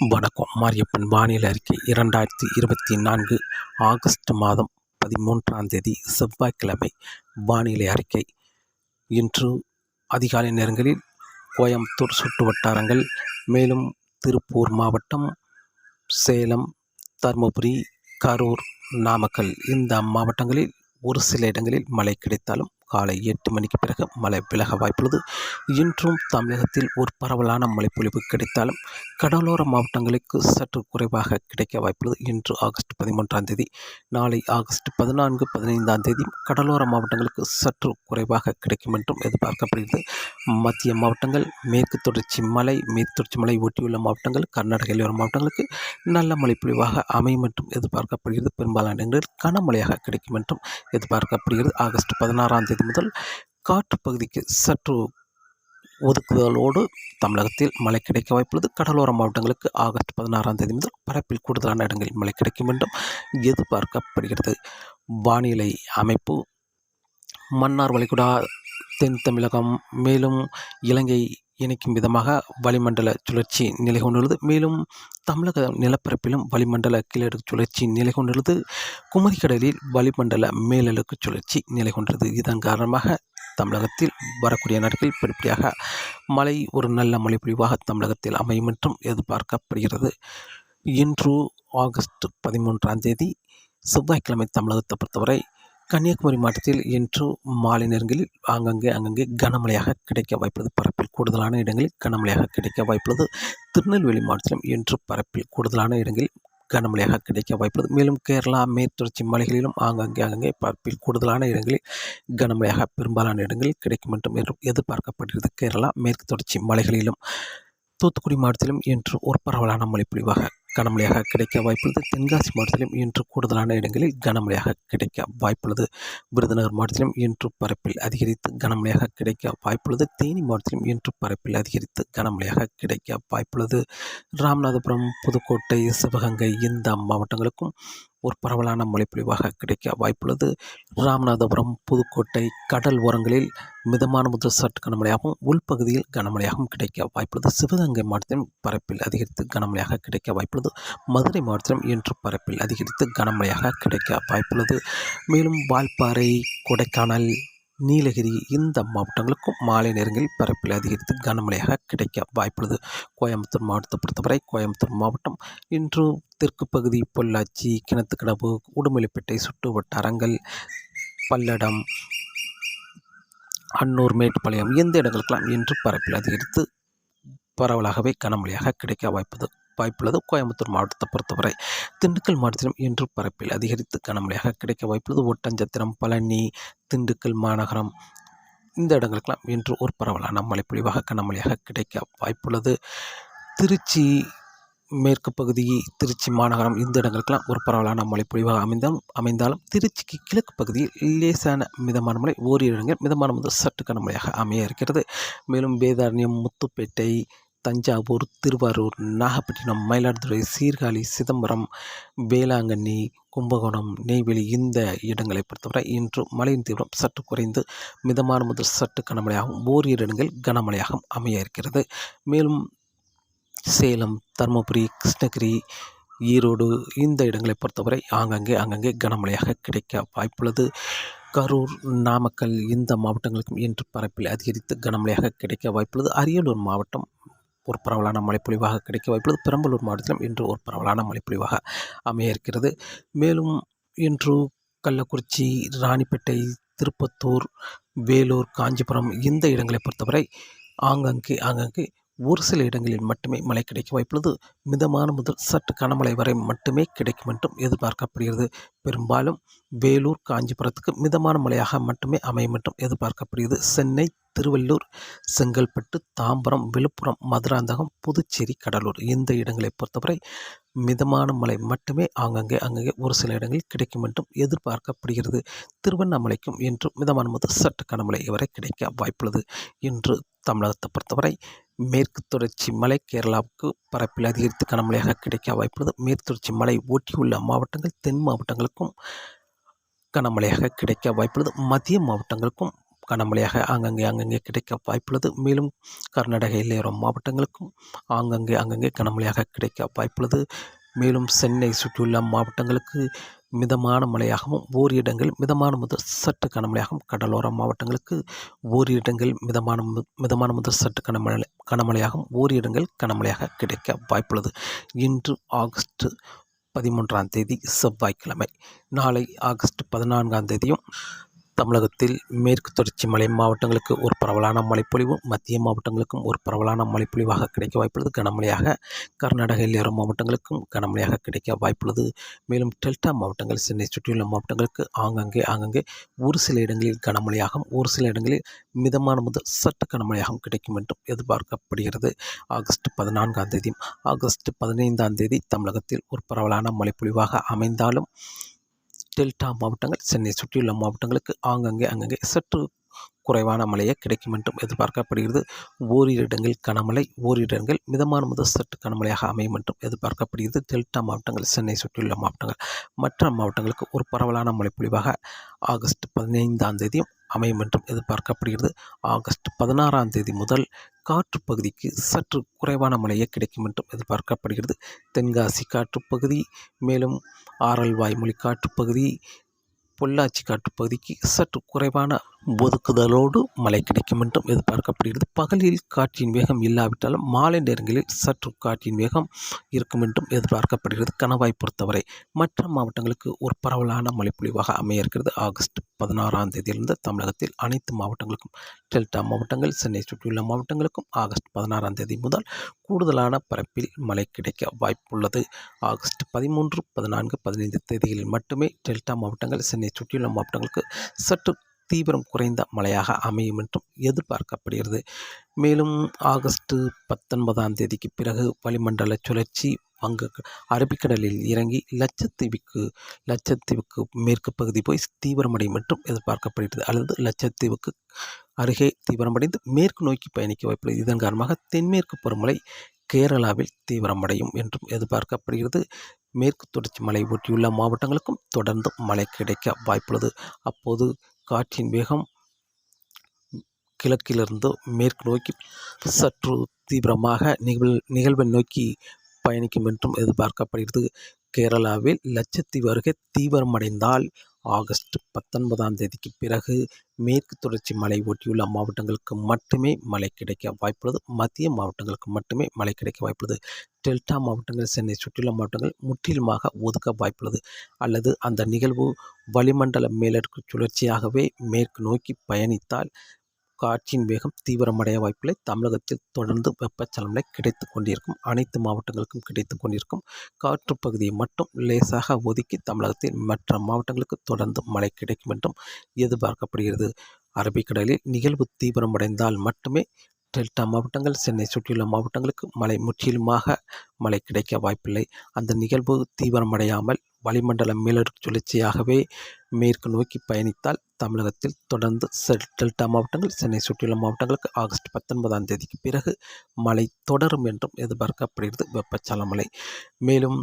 வணக்கம் மாரியப்பன் வானிலை அறிக்கை இரண்டாயிரத்தி இருபத்தி நான்கு ஆகஸ்ட் மாதம் பதிமூன்றாம் தேதி செவ்வாய்க்கிழமை வானிலை அறிக்கை. இன்று அதிகாலை நேரங்களில் கோயம்புத்தூர் சுற்று வட்டாரங்கள் மேலும் திருப்பூர் மாவட்டம் சேலம் தருமபுரி கரூர் நாமக்கல் இந்த மாவட்டங்களில் ஒரு சில இடங்களில் மழை கிடைத்தாலும் காலை எட்டு மணிக்கு பிறகு மழை விலக வாய்ப்புள்ளது. இன்றும் தமிழகத்தில் ஒரு பரவலான மழைப்பொழிவு கிடைத்தாலும் கடலோர மாவட்டங்களுக்கு சற்று குறைவாக கிடைக்க வாய்ப்புள்ளது. இன்று ஆகஸ்ட் பதிமூன்றாம் தேதி நாளை ஆகஸ்ட் பதினான்கு பதினைந்தாம் தேதி கடலோர மாவட்டங்களுக்கு சற்று குறைவாக கிடைக்கும் என்றும் எதிர்பார்க்கப்படுகிறது. மத்திய மாவட்டங்கள் மேற்கு தொடர்ச்சி மலை மேற்கு தொடர்ச்சி மலை ஒட்டியுள்ள மாவட்டங்கள் கர்நாடக எல்லையோர மாவட்டங்களுக்கு நல்ல மழைப்பொழிவாக அமையும் என்றும் எதிர்பார்க்கப்படுகிறது. பெரும்பாலான இடங்களில் கனமழையாக கிடைக்கும் என்றும் எதிர்பார்க்கப்படுகிறது. ஆகஸ்ட் பதினாறாம் தேதி தேதி முதல் காற்று பகுதிக்கு சற்று ஒதுக்குதலோடு தமிழகத்தில் மழை கிடைக்க வாய்ப்புள்ளது. கடலோர மாவட்டங்களுக்கு ஆகஸ்ட் பதினாறாம் தேதி முதல் பரப்பில் கூடுதலான இடங்களில் மழை கிடைக்கும் என்றும் எதிர்பார்க்கப்படுகிறது. வானிலை அமைப்பு. மன்னார் வளைகுடா தென் தமிழகம் மேலும் இலங்கை இணைக்கும் விதமாக வளிமண்டல சுழற்சி நிலை கொண்டுள்ளது. மேலும் தமிழக நிலப்பரப்பிலும் வளிமண்டல கீழடுக்கு சுழற்சி நிலை கொண்டுள்ளது. குமரிக்கடலில் வளிமண்டல மேலடுக்கு சுழற்சி நிலை கொண்டுள்ளது. இதன் காரணமாக தமிழகத்தில் வரக்கூடிய நாட்களில் படிப்படியாக மழை ஒரு நல்ல மழை பொழிவாக தமிழகத்தில் அமையும் என்றும் எதிர்பார்க்கப்படுகிறது. இன்று ஆகஸ்ட் பதிமூன்றாம் தேதி செவ்வாய்க்கிழமை தமிழகத்தை பொறுத்தவரை கன்னியாகுமரி மாவட்டத்தில் இன்று மாலை நேரங்களில் ஆங்கங்கே அங்கங்கே கனமழையாக கிடைக்க வாய்ப்புள்ளது. பரப்பில் கூடுதலான இடங்களில் கனமழையாக கிடைக்க வாய்ப்புள்ளது. திருநெல்வேலி மாவட்டத்திலும் இன்று பரப்பில் கூடுதலான இடங்களில் கனமழையாக கிடைக்க வாய்ப்புள்ளது. மேலும் கேரளா மேற்தொடர்ச்சி மலைகளிலும் ஆங்காங்கே அங்கங்கே பரப்பில் கூடுதலான இடங்களில் கனமழையாக பெரும்பாலான இடங்களில் கிடைக்கும் என்றும் எதிர்பார்க்கப்படுகிறது. கேரளா மேற்கு தொடர்ச்சி மலைகளிலும் தூத்துக்குடி மாவட்டத்திலும் இன்று ஒரு பரவலான மழை பொழிவாக கனமழையாக கிடைக்க வாய்ப்புள்ளது. தென்காசி மாவட்டத்திலும் இன்று கூடுதலான இடங்களில் கனமழையாக கிடைக்க வாய்ப்புள்ளது. விருதுநகர் மாவட்டத்திலும் இன்று பரப்பில் அதிகரித்து கனமழையாக கிடைக்க வாய்ப்புள்ளது. தேனி மாவட்டத்திலும் இன்று பரப்பில் அதிகரித்து கனமழையாக கிடைக்க வாய்ப்புள்ளது. ராமநாதபுரம் புதுக்கோட்டை சிவகங்கை இந்த மாவட்டங்களுக்கும் ஒரு பரவலான மழைப்பொழிவாக கிடைக்க வாய்ப்புள்ளது. ராமநாதபுரம் புதுக்கோட்டை கடல் ஓரங்களில் மிதமான முதல் சற்று கனமழையாகவும் உள்பகுதியில் கனமழையாகவும் கிடைக்க வாய்ப்புள்ளது. சிவகங்கை மாவட்டத்தின் பரப்பில் அதிகரித்து கனமழையாக கிடைக்க வாய்ப்புள்ளது. மதுரை மாவட்டத்திலும் இன்று பரப்பில் அதிகரித்து கனமழையாக கிடைக்க வாய்ப்புள்ளது. மேலும் வால்பாறை கொடைக்கானல் நீலகிரி இந்த மாவட்டங்களுக்கும் மாலை நேரங்களில் பரப்பில் அதிகரித்து கனமழையாக கிடைக்க வாய்ப்புள்ளது. கோயம்புத்தூர் மாவட்டத்தை பொறுத்தவரை கோயம்புத்தூர் மாவட்டம் இன்று தெற்கு பகுதி பொள்ளாச்சி கிணத்துக்கடவு உடுமலைப்பேட்டை சுற்று வட்டாரங்கள் பல்லடம் அன்னூர் மேட்டுப்பாளையம் எந்த இடங்களுக்கெல்லாம் இன்று பரப்பில் அதிகரித்து பரவலாகவே கனமழையாக கிடைக்க வாய்ப்பது வாய்ப்புள்ளது. கோயம்புத்தூர் மாவட்டத்தை பொறுத்தவரை திண்டுக்கல் மாவட்டத்திலும் இன்று பரப்பில் அதிகரித்து கனமழையாக கிடைக்க வாய்ப்புள்ளது. ஒட்டஞ்சத்திரம் பழனி திண்டுக்கல் மாநகரம் இந்த இடங்களுக்கெல்லாம் இன்று ஒரு பரவலான மழைப்பொழிவாக கனமழையாக கிடைக்க வாய்ப்புள்ளது. திருச்சி மேற்கு பகுதி திருச்சி மாநகரம் இந்த இடங்களுக்கெல்லாம் ஒரு பரவலான மழைப்பொழிவாக அமைந்தாலும் அமைந்தாலும் திருச்சிக்கு கிழக்கு பகுதியில் லேசான மிதமான மழை ஓரிரு இடங்கள் மிதமான முதல் சற்று கனமழையாக அமைய இருக்கிறது. மேலும் வேதாரண்யம் முத்துப்பேட்டை தஞ்சாவூர் திருவாரூர் நாகப்பட்டினம் மயிலாடுதுறை சீர்காழி சிதம்பரம் வேளாங்கண்ணி கும்பகோணம் நெய்வேலி இந்த இடங்களை பொறுத்தவரை இன்று மழையின் தீவிரம் சற்று குறைந்து மிதமான முதல் சற்று கனமழையாகவும் ஓரிரு இடங்கள் கனமழையாகவும் அமைய இருக்கிறது மேலும் சேலம் தருமபுரி கிருஷ்ணகிரி ஈரோடு இந்த இடங்களை பொறுத்தவரை ஆங்கங்கே அங்கங்கே கனமழையாக கிடைக்க வாய்ப்புள்ளது. கரூர் நாமக்கல் இந்த மாவட்டங்களுக்கும் இன்று பரப்பில் அதிகரித்து கனமழையாக கிடைக்க வாய்ப்புள்ளது. அரியலூர் மாவட்டம் ஒரு பரவலான மழைப்பொழிவாக கிடைக்க வாய்ப்புள்ளது. பெரம்பலூர் மாவட்டத்திலும் இன்று ஒரு பரவலான மழைப்பொழிவாக அமைய இருக்கிறது மேலும் இன்று கள்ளக்குறிச்சி ராணிப்பேட்டை திருப்பத்தூர் வேலூர் காஞ்சிபுரம் இந்த இடங்களை பொறுத்தவரை ஆங்கங்கே ஆங்கங்கே ஒரு சில இடங்களில் மட்டுமே மழை கிடைக்க வாய்ப்புள்ளது. மிதமான முதல் சற்று கனமழை வரை மட்டுமே கிடைக்கும் என்றும் எதிர்பார்க்கப்படுகிறது. பெரும்பாலும் வேலூர் காஞ்சிபுரத்துக்கு மிதமான மழையாக மட்டுமே அமையும் என்றும் எதிர்பார்க்கப்படுகிறது. சென்னை திருவள்ளூர் செங்கல்பட்டு தாம்பரம் விழுப்புரம் மதுராந்தகம் புதுச்சேரி கடலூர் இந்த இடங்களை பொறுத்தவரை மிதமான மழை மட்டுமே ஆங்கங்கே அங்கங்கே ஒரு சில இடங்களில் கிடைக்கும் என்றும் எதிர்பார்க்கப்படுகிறது. திருவண்ணாமலைக்கும் இன்று மிதமான முதல் சற்று கனமழை வரை கிடைக்க வாய்ப்புள்ளது. இன்று தமிழகத்தை பொறுத்தவரை மேற்கு தொடர்ச்சி மலை கேரளாவுக்கு பரப்பில் அதிகரித்து கனமழையாக கிடைக்க வாய்ப்புள்ளது. மேற்கு தொடர்ச்சி மலை ஒட்டியுள்ள மாவட்டங்கள் தென் மாவட்டங்களுக்கும் கனமழையாக கிடைக்க வாய்ப்புள்ளது. மத்திய மாவட்டங்களுக்கும் கனமழையாக ஆங்கங்கே அங்கங்கே கிடைக்க வாய்ப்புள்ளது. மேலும் கர்நாடக எல்லையோரம் மாவட்டங்களுக்கும் ஆங்கங்கே அங்கங்கே கனமழையாக கிடைக்க வாய்ப்புள்ளது. மேலும் சென்னை சுற்றியுள்ள மாவட்டங்களுக்கு மிதமான மழையாகவும் ஓர் இடங்கள் மிதமான முதல் சற்று கனமழையாகவும் கடலோர மாவட்டங்களுக்கு ஓர் இடங்கள் மிதமான மிதமான முதல் சற்று கனமழை கனமழையாகவும் ஓர் இடங்கள் கனமழையாக கிடைக்க வாய்ப்புள்ளது. இன்று ஆகஸ்ட் பதிமூன்றாம் தேதி செவ்வாய்க்கிழமை. நாளை ஆகஸ்ட் பதினான்காம் தேதியும் தமிழகத்தில் மேற்கு தொடர்ச்சி மலை மாவட்டங்களுக்கு ஒரு பரவலான மழைப்பொழிவு மத்திய மாவட்டங்களுக்கும் ஒரு பரவலான மழைப்பொழிவாக கிடைக்க வாய்ப்புள்ளது. கனமழையாக கர்நாடக எல்லையோர மாவட்டங்களுக்கும் கனமழையாக கிடைக்க வாய்ப்புள்ளது. மேலும் டெல்டா மாவட்டங்கள் சென்னை சுற்றியுள்ள மாவட்டங்களுக்கு ஆங்கங்கே ஆங்கங்கே ஒரு சில இடங்களில் கனமழையாகவும் ஒரு சில இடங்களில் மிதமான முதல் சற்று கனமழையாகவும் கிடைக்கும் என்றும் எதிர்பார்க்கப்படுகிறது. ஆகஸ்ட் பதினான்காம் தேதியும் ஆகஸ்ட் பதினைந்தாம் தேதி தமிழகத்தில் ஒரு பரவலான மழைப்பொழிவாக அமைந்தாலும் டெல்டா மாவட்டங்கள் சென்னை சுற்றியுள்ள மாவட்டங்களுக்கு ஆங்கங்கே அங்கங்கே சற்று குறைவான மழையே கிடைக்கும் என்றும் எதிர்பார்க்கப்படுகிறது. ஓரிரு இடங்களில் கனமழை ஓரிரு இடங்கள் மிதமான முதல் சற்று கனமழையாக அமையும் என்றும் எதிர்பார்க்கப்படுகிறது. டெல்டா மாவட்டங்கள் சென்னை சுற்றியுள்ள மாவட்டங்கள் மற்ற மாவட்டங்களுக்கு ஒரு பரவலான மழைப்பொழிவாக ஆகஸ்ட் பதினைந்தாம் தேதியும் அமையும் என்றும் எதிர்பார்க்கப்படுகிறது. ஆகஸ்ட் பதினாறாம் தேதி முதல் காற்று பகுதிக்கு சற்று குறைவான மழையே கிடைக்கும் என்றும் எதிர்பார்க்கப்படுகிறது. தென்காசி காற்றுப்பகுதி மேலும் ஆரல் வாய்மொழி காற்றுப்பகுதி பொள்ளாச்சி காற்றுப்பகுதிக்கு சற்று குறைவான ஒதுக்குதலோடு மழை கிடைக்கும் என்றும் எதிர்பார்க்கப்படுகிறது. பகலில் காற்றின் வேகம் இல்லாவிட்டாலும் மாலை நேரங்களில் சற்று காற்றின் வேகம் இருக்கும் என்றும் எதிர்பார்க்கப்படுகிறது. கணவாய் பொறுத்தவரை மற்ற மாவட்டங்களுக்கு ஒரு பரவலான மழைப்பொழிவாக அமைய இருக்கிறது. ஆகஸ்ட் பதினாறாம் தேதியிலிருந்து தமிழகத்தில் அனைத்து மாவட்டங்களுக்கும் டெல்டா மாவட்டங்கள் சென்னை சுற்றியுள்ள மாவட்டங்களுக்கும் ஆகஸ்ட் பதினாறாம் தேதி முதல் கூடுதலான பரப்பில் மழை கிடைக்க வாய்ப்புள்ளது. ஆகஸ்ட் பதிமூன்று பதினான்கு பதினைந்து தேதிகளில் மட்டுமே டெல்டா மாவட்டங்கள் சென்னை சுற்றியுள்ள மாவட்டங்களுக்கு சற்று தீவிரம் குறைந்த மழையாக அமையும் என்றும் எதிர்பார்க்கப்படுகிறது. மேலும் ஆகஸ்ட் பத்தொன்பதாம் தேதிக்கு பிறகு வளிமண்டல சுழற்சி வங்க அரபிக்கடலில் இறங்கி லட்சத்தீவுக்கு லட்சத்தீவுக்கு மேற்கு பகுதி போய் தீவிரமடையும் என்றும் எதிர்பார்க்கப்படுகிறது. அல்லது லட்சத்தீவுக்கு அருகே தீவிரமடைந்து மேற்கு நோக்கி பயணிக்க வாய்ப்புள்ளது. இதன் காரணமாக தென்மேற்கு பருவமழை கேரளாவில் தீவிரமடையும் என்றும் எதிர்பார்க்கப்படுகிறது. மேற்கு தொடர்ச்சி மலை ஒட்டியுள்ள மாவட்டங்களுக்கும் தொடர்ந்து மழை கிடைக்க வாய்ப்புள்ளது. அப்போது காற்றின் வேகம் கிழக்கிலிருந்து மேற்கு நோக்கி சற்று தீவிரமாக நிகழ் நிகழ்வை நோக்கி பயணிக்கும் என்றும் எதிர்பார்க்கப்படுகிறது. கேரளாவில் லட்சத்தீவு அருகே தீவிரமடைந்தால் ஆகஸ்ட் பத்தொன்பதாம் தேதிக்கு பிறகு மேற்கு தொடர்ச்சி மலை ஒட்டியுள்ள மாவட்டங்களுக்கு மட்டுமே மழை கிடைக்க வாய்ப்புள்ளது. மத்திய மாவட்டங்களுக்கு மட்டுமே மழை கிடைக்க வாய்ப்புள்ளது. டெல்டா மாவட்டங்கள் சென்னை சுற்றியுள்ள மாவட்டங்கள் முற்றிலுமாக ஒதுக்க வாய்ப்புள்ளது. அல்லது அந்த நிகழ்வு வளிமண்டல மேலடுக்கு சுழற்சியாகவே மேற்கு நோக்கி பயணித்தால் காற்றின் வேகம் தீவிரமடைய வாய்ப்பில்லை தமிழகத்தில் தொடர்ந்து வெப்பச்சலனை கிடைத்து கொண்டிருக்கும் அனைத்து மாவட்டங்களுக்கும் கிடைத்து கொண்டிருக்கும் காற்று பகுதியை மட்டும் லேசாக ஒதுக்கி தமிழகத்தில் மற்ற மாவட்டங்களுக்கு தொடர்ந்து மழை கிடைக்கும் என்றும் எதிர்பார்க்கப்படுகிறது. அரபிக்கடலில் நிகழ்வு தீவிரமடைந்தால் மட்டுமே டெல்டா மாவட்டங்கள் சென்னை சுற்றியுள்ள மாவட்டங்களுக்கு மழை முற்றிலுமாக மழை கிடைக்க வாய்ப்பில்லை. அந்த நிகழ்வு தீவிரமடையாமல் வளிமண்டல மேலடுக்கு சுழற்சியாகவே மேற்கு நோக்கி பயணித்தால் தமிழகத்தில் தொடர்ந்து செல் டெல்டா மாவட்டங்கள் சென்னை சுற்றியுள்ள மாவட்டங்களுக்கு ஆகஸ்ட் பத்தொன்பதாம் தேதிக்கு பிறகு மழை தொடரும் என்றும் எதிர்பார்க்கப்படுகிறது வெப்பச்சல மழை மேலும்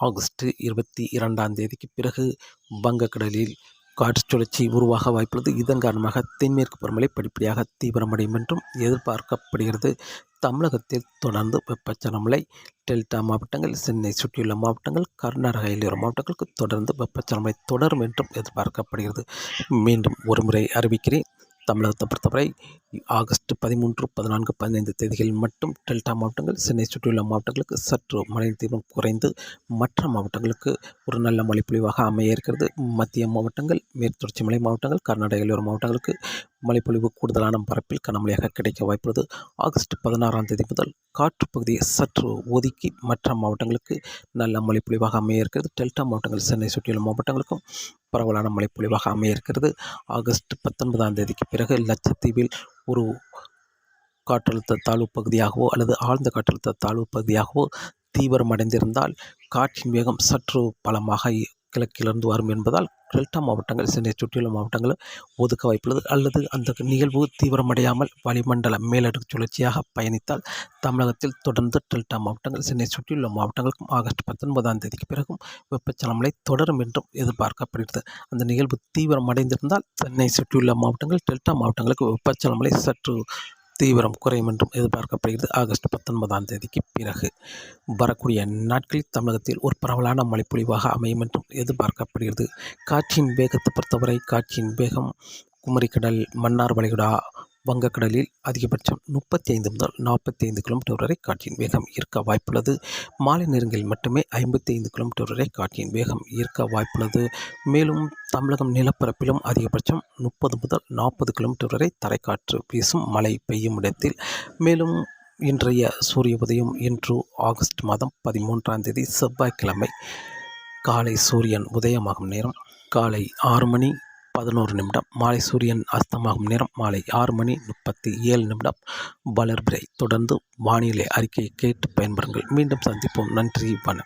ஆகஸ்ட் இருபத்தி இரண்டாம் தேதிக்கு பிறகு வங்கக்கடலில் காற்று சுழற்சி உருவாக வாய்ப்புள்ளது. இதன் காரணமாக தென்மேற்கு பருவமழை படிப்படியாக தீவிரமடையும் என்றும் எதிர்பார்க்கப்படுகிறது. தமிழகத்தில் தொடர்ந்து வெப்பச்சல மழை டெல்டா மாவட்டங்கள் சென்னை சுற்றியுள்ள மாவட்டங்கள் கர்நாடக எல்லையோர மாவட்டங்களுக்கு தொடர்ந்து வெப்பச்சல மழை தொடரும் என்றும் எதிர்பார்க்கப்படுகிறது. மீண்டும் ஒருமுறை அறிவிக்கிறேன். தமிழகத்தை பொறுத்தவரை ஆகஸ்ட் பதிமூன்று பதினான்கு பதினைந்து தேதிகளில் மட்டும் டெல்டா மாவட்டங்கள் சென்னை சுற்றியுள்ள மாவட்டங்களுக்கு சற்று மழை தீவிரம் குறைந்து மற்ற மாவட்டங்களுக்கு ஒரு நல்ல மழைப்பொழிவாக அமைய இருக்கிறது. மத்திய மாவட்டங்கள் மேற்கு தொடர்ச்சி மலை மாவட்டங்கள் கர்நாடக எல்லையோர மாவட்டங்களுக்கு மழைப்பொழிவு கூடுதலான பரப்பில் கனமழையாக கிடைக்க வாய்ப்புள்ளது. ஆகஸ்ட் பதினாறாம் தேதி முதல் காற்று பகுதியை சற்று ஒதுக்கி மற்ற மாவட்டங்களுக்கு நல்ல மழைப்பொழிவாக அமைய இருக்கிறது. டெல்டா மாவட்டங்கள் சென்னை சுற்றியுள்ள மாவட்டங்களுக்கும் பரவலான மழைப்பொழிவாக அமைய இருக்கிறது. ஆகஸ்ட் பத்தொன்பதாம் தேதிக்கு பிறகு லட்சத்தீவில் ஒரு காற்றழுத்த தாழ்வு பகுதியாகவோ அல்லது ஆழ்ந்த காற்றழுத்த தாழ்வு பகுதியாகவோ தீவிரமடைந்திருந்தால் காற்றின் வேகம் சற்று பலமாக கிழக்கிலிருந்து வரும் என்பதால் டெல்டா மாவட்டங்கள் சென்னை சுற்றியுள்ள மாவட்டங்கள் ஒதுக்க வாய்ப்புள்ளது. அல்லது அந்த நிகழ்வு தீவிரமடையாமல் வளிமண்டல மேலடுக்கு சுழற்சியாக பயணித்தால் தமிழகத்தில் தொடர்ந்து டெல்டா மாவட்டங்கள் சென்னை சுற்றியுள்ள மாவட்டங்களுக்கும் ஆகஸ்ட் பத்தொன்பதாம் தேதிக்கு பிறகும் வெப்பச்சலமலை தொடரும் என்றும் எதிர்பார்க்கப்படுகிறது. அந்த நிகழ்வு தீவிரமடைந்திருந்தால் சென்னை சுற்றியுள்ள மாவட்டங்கள் டெல்டா மாவட்டங்களுக்கு வெப்பச்சலமலை சற்று தீவிரம் குறையும் என்றும் எதிர்பார்க்கப்படுகிறது. ஆகஸ்ட் பத்தொன்பதாம் தேதிக்கு பிறகு வரக்கூடிய நாட்களில் தமிழகத்தில் ஒரு பரவலான மழைப்பொழிவாக அமையும் என்றும் எதிர்பார்க்கப்படுகிறது. காற்றின் வேகத்தை பொறுத்தவரை காற்றின் வேகம் குமரிக்கடல் மன்னார் வளைகுடா வங்கக்கடலில் அதிகபட்சம் முப்பத்தி ஐந்து முதல் நாற்பத்தி ஐந்து கிலோமீட்டர் வரை காற்றின் வேகம் இருக்க வாய்ப்புள்ளது. மாலை நேரங்களில் மட்டுமே ஐம்பத்தி ஐந்து கிலோமீட்டர் வரை காற்றின் வேகம் இருக்க வாய்ப்புள்ளது. மேலும் தமிழகம் நிலப்பரப்பிலும் அதிகபட்சம் முப்பது முதல் நாற்பது கிலோமீட்டர் வரை தரைக்காற்று வீசும் மழை பெய்யும் இடத்தில். மேலும் இன்றைய சூரிய உதயம் இன்று ஆகஸ்ட் மாதம் பதிமூன்றாம் தேதி செவ்வாய்க்கிழமை. காலை சூரியன் உதயமாகும் நேரம் காலை ஆறு மணி பதினோரு நிமிடம். மாலை சூரியன் அஸ்தமாகும் நேரம் மாலை ஆறு மணி முப்பத்தி ஏழு நிமிடம். வளர்பிறை தொடர்ந்து வானிலை அறிக்கையை கேட்டு பயன்பெறுங்கள். மீண்டும் சந்திப்போம். நன்றி. வணக்கம்.